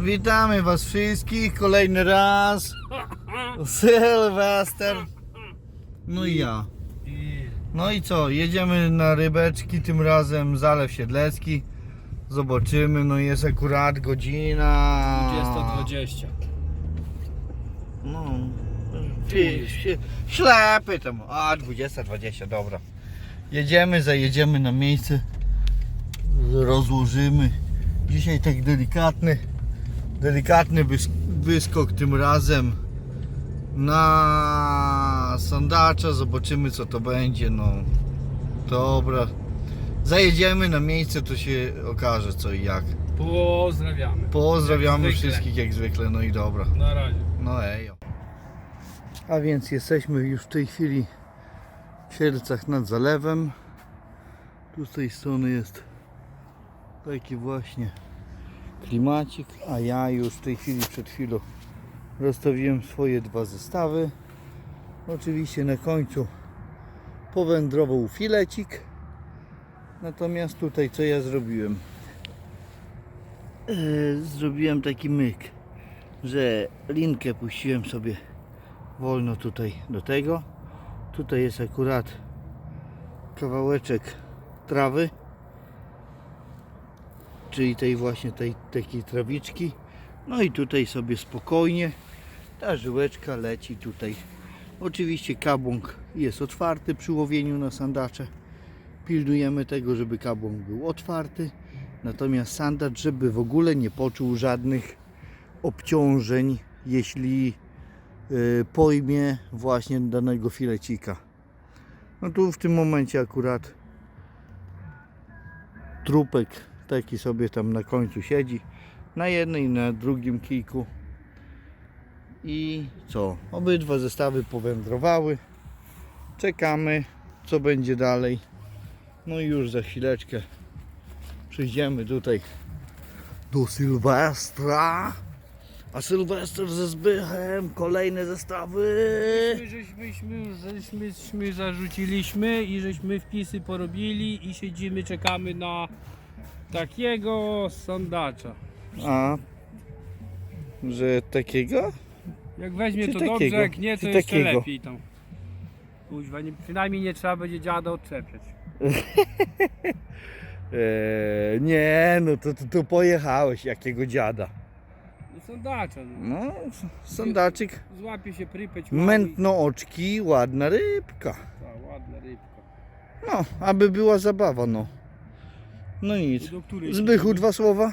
Witamy was wszystkich kolejny raz. Sylwester. No i ja. No i co? Jedziemy na rybeczki, tym razem Zalew Siedlecki. Zobaczymy, no jest akurat godzina. 20-20. No. Si- Ślepy tam. A 20, 20, dobra. Jedziemy, zajedziemy na miejsce. Rozłożymy. Dzisiaj tak delikatny, delikatny wys- wyskok tym razem na sandacza. Zobaczymy co to będzie. No. Dobra. Zajedziemy na miejsce, to się okaże co i jak. Pozdrawiamy. Pozdrawiamy Jak wszystkich jak zwykle. No i dobra. Na razie. No ejo. A więc jesteśmy już w tej chwili w Siercach nad zalewem. Tu z tej strony jest taki właśnie klimacik, a ja już w tej chwili przed chwilą rozstawiłem swoje dwa zestawy. Oczywiście na końcu powędrował filecik. Natomiast tutaj co ja zrobiłem? Yy, zrobiłem taki myk że linkę puściłem sobie wolno tutaj do tego. Tutaj jest akurat kawałeczek trawy, czyli tej właśnie tej takiej trawiczki. No i tutaj sobie spokojnie ta żyłeczka leci tutaj. Oczywiście kabłąk jest otwarty przy łowieniu na sandacze. Pilnujemy tego, żeby kabłąk był otwarty. Natomiast sandacz, żeby w ogóle nie poczuł żadnych obciążeń, jeśli y, pojmie właśnie danego filecika. No tu w tym momencie akurat trupek taki sobie tam na końcu siedzi, na jednym i na drugim kijku. I co? Obydwa zestawy powędrowały. Czekamy, co będzie dalej. No i już za chwileczkę przyjdziemy tutaj do Sylwestra. A Sylwester ze Zbychem, kolejne zestawy. My żeśmy żeśmy, żeśmy zarzuciliśmy i żeśmy wpisy porobili i siedzimy, czekamy na takiego sandacza. A, że takiego? Jak weźmie Czy to takiego? dobrze, jak nie to Czy jeszcze takiego? lepiej tam. Kuźwa, nie, przynajmniej nie trzeba będzie dziada odczepiać. Eee, nie, no to, to, to pojechałeś, jakiego dziada. No sandacza, no. No, sandaczyk, Złapie się prypeć mętno oczki, ładna rybka. Ta, ładna rybka. No, aby była zabawa, no. No nic. Do której Zbychu, dwa słowa?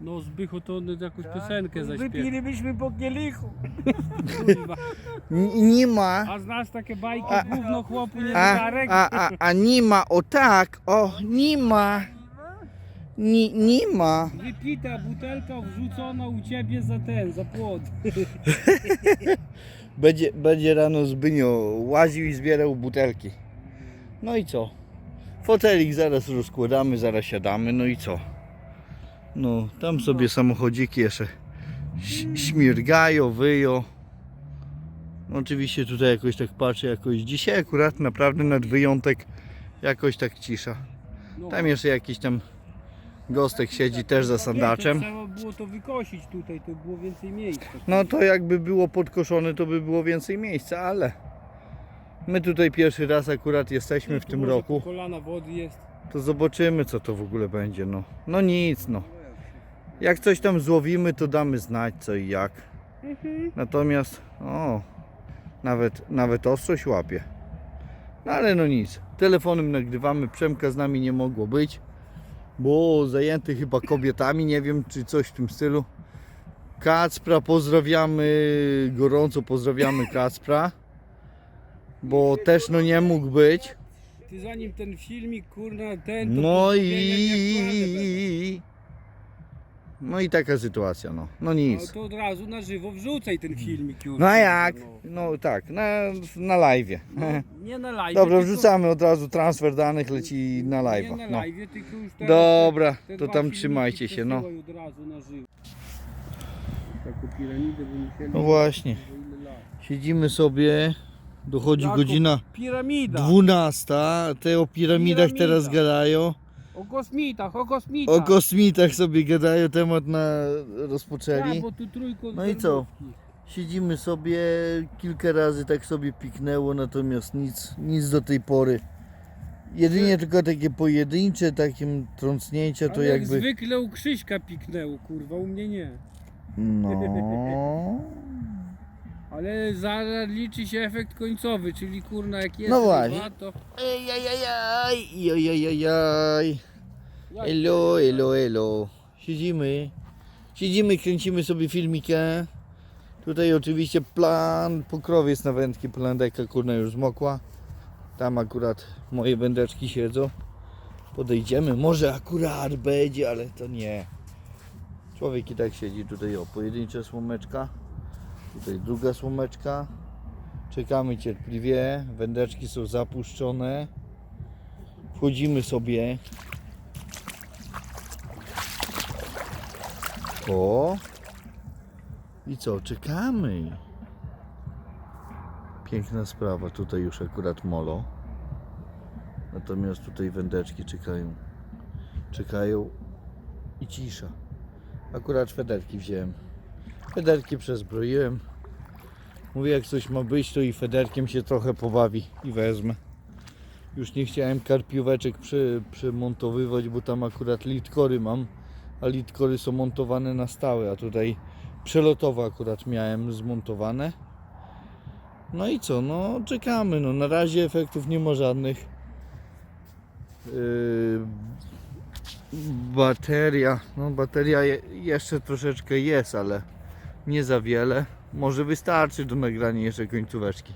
No Zbychu to on jakąś piosenkę zaśpiewa. Wypilibyśmy po kielichu. Kurwa. N- nie ma. A znasz takie bajki, A- gówno chłopu nie A, zegarek? a, a, a nie ma, o tak, o, nie ma. Nie, nie ma. Wypita butelka wrzucona u ciebie za ten, za płot. Będzie, będzie rano Zbynio łaził i zbierał butelki. No i co? Fotelik zaraz rozkładamy, zaraz siadamy, no i co? No, tam sobie samochodziki jeszcze śmirgają, wyją. Oczywiście tutaj jakoś tak patrzę, jakoś dzisiaj akurat naprawdę nad wyjątek jakoś tak cisza. No. Tam jeszcze jakiś tam gostek siedzi też za sandaczem. Trzeba było to wykosić tutaj, to było więcej miejsca. No to jakby było podkoszone, to by było więcej miejsca, ale my tutaj pierwszy raz akurat jesteśmy w tym roku, kolana wody jest. to zobaczymy co to w ogóle będzie, no. No nic, no. Jak coś tam złowimy, to damy znać co i jak. Natomiast, o, nawet, nawet ostrość łapie. No ale no nic, telefonem nagrywamy, Przemka z nami nie mogło być, bo zajęty chyba kobietami, nie wiem czy coś w tym stylu. Kacpra pozdrawiamy, gorąco pozdrawiamy Kacpra, bo też no nie mógł być. Ty zanim ten filmik, kurna, ten... to No i... No i taka sytuacja, no. No No nic. to od razu na żywo wrzucaj ten filmik już. No a jak? No. No tak, na, na live. No, nie na live. Dobra, tylko, wrzucamy od razu transfer danych, leci na live. Nie na No. live, tylko już teraz Dobra, te to dwa tam filmiki trzymajcie się, no. przesyłaj od razu na żywo. Taką piramidę by musieli... No właśnie. za ile lat. Siedzimy sobie, dochodzi godzina Piramida. 12, te o piramidach Piramida. teraz gadają. O kosmitach, o kosmitach. O kosmitach sobie gadają, temat na Tak, rozpoczęli. bo tu trójkąt No i co? Siedzimy sobie, kilka razy tak sobie piknęło, natomiast nic, nic do tej pory. Jedynie tylko takie pojedyncze, takie trącnięcia to Ale jak jakby... zwykle u Krzyśka piknęło, kurwa, u mnie nie. No... Ale zaraz liczy się efekt końcowy, czyli kurna jak jest No ryba, właśnie. to... Ejajajaj, jajajajaj. Jak Elo, elo, elo. Siedzimy. Siedzimy, kręcimy sobie filmikę. Tutaj oczywiście plan pokrowiec na wędki, plandeka kurna już zmokła. Tam akurat moje wędeczki siedzą. Podejdziemy, może akurat będzie, ale to nie. Człowiek i tak siedzi tutaj o pojedyncza słomeczka. Tutaj druga słomeczka. Czekamy cierpliwie. Wędeczki są zapuszczone. Wchodzimy sobie. O! I co, czekamy. Piękna sprawa, tutaj już akurat molo. Natomiast tutaj wędeczki czekają. Czekają i cisza. Akurat federki wziąłem. Federki przezbroiłem. Mówię, jak coś ma być, to i federkiem się trochę pobawi i wezmę. Już nie chciałem karpióweczek przy, przymontowywać, bo tam akurat litkory mam a litkory są montowane na stałe, a tutaj przelotowo akurat miałem zmontowane. No i co, no czekamy, no na razie efektów nie ma żadnych. Yy, bateria, no bateria je, jeszcze troszeczkę jest, ale nie za wiele. Może wystarczy do nagrania jeszcze końcóweczki.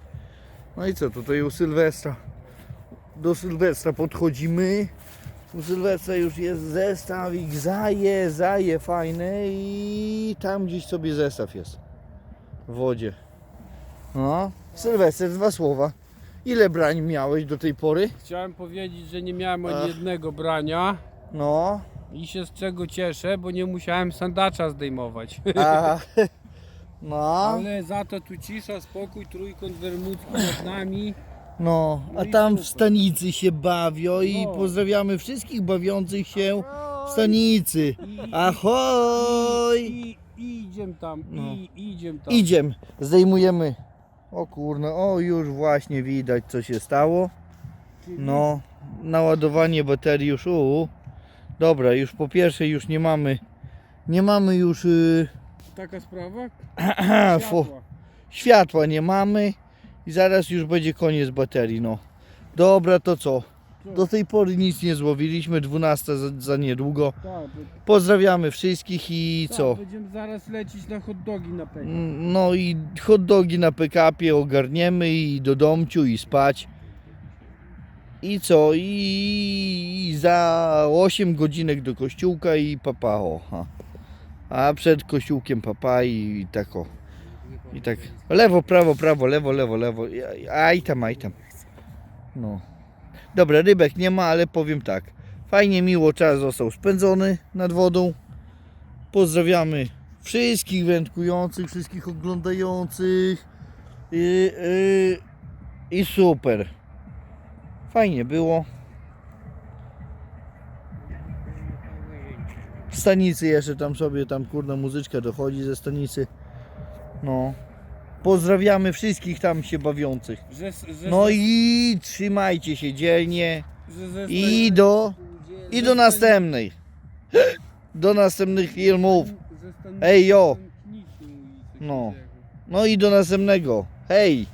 No i co, tutaj u Sylwestra. Do Sylwestra podchodzimy. U Sylwestra już jest zestawik, zaje, zaje fajny i tam gdzieś sobie zestaw jest w wodzie. No, Sylwester, dwa słowa. Ile brań miałeś do tej pory? Chciałem powiedzieć, że nie miałem ani Ach. jednego brania No, i się z czego cieszę, bo nie musiałem sandacza zdejmować. a, no, Ale za to tu cisza, spokój, trójkąt bermudzki nad nami. no, a No i tam w stanicy się bawią i No. pozdrawiamy wszystkich bawiących się w stanicy. Ahoj! i, i idziemy tam, No. i idziemy tam. Idziemy, zdejmujemy. O kurno, o już właśnie widać co się stało. No, naładowanie baterii już u. Dobra, już po pierwsze już nie mamy nie mamy już y, Taka sprawa? Światła. światła nie mamy i zaraz już będzie koniec baterii, no. Dobra, to co? Do tej pory nic nie złowiliśmy, 12 za, za niedługo. Tak, Pozdrawiamy wszystkich i tak, co? Będziemy zaraz lecieć na hot dogi na pewno. Mm, No i hot dogi na PKP ogarniemy i do domciu i spać. I co? I, i za 8 godzinek do kościółka i papa o. Ha. A przed kościółkiem papa i, tak. I tak lewo, prawo, prawo, lewo, lewo, lewo. Aj tam, aj tam. No. Dobra, rybek nie ma, ale powiem tak. Fajnie, miło czas został spędzony nad wodą. Pozdrawiamy wszystkich wędkujących, wszystkich oglądających i, i, i super. Fajnie było. Stanicy jeszcze tam sobie, tam kurna muzyczka dochodzi ze stanicy. No. Pozdrawiamy wszystkich tam się bawiących. Że, że, No i trzymajcie się dzielnie że, że, i do, i do następnej. Do następnych filmów. Ej, jo. No. No i do następnego. Hej!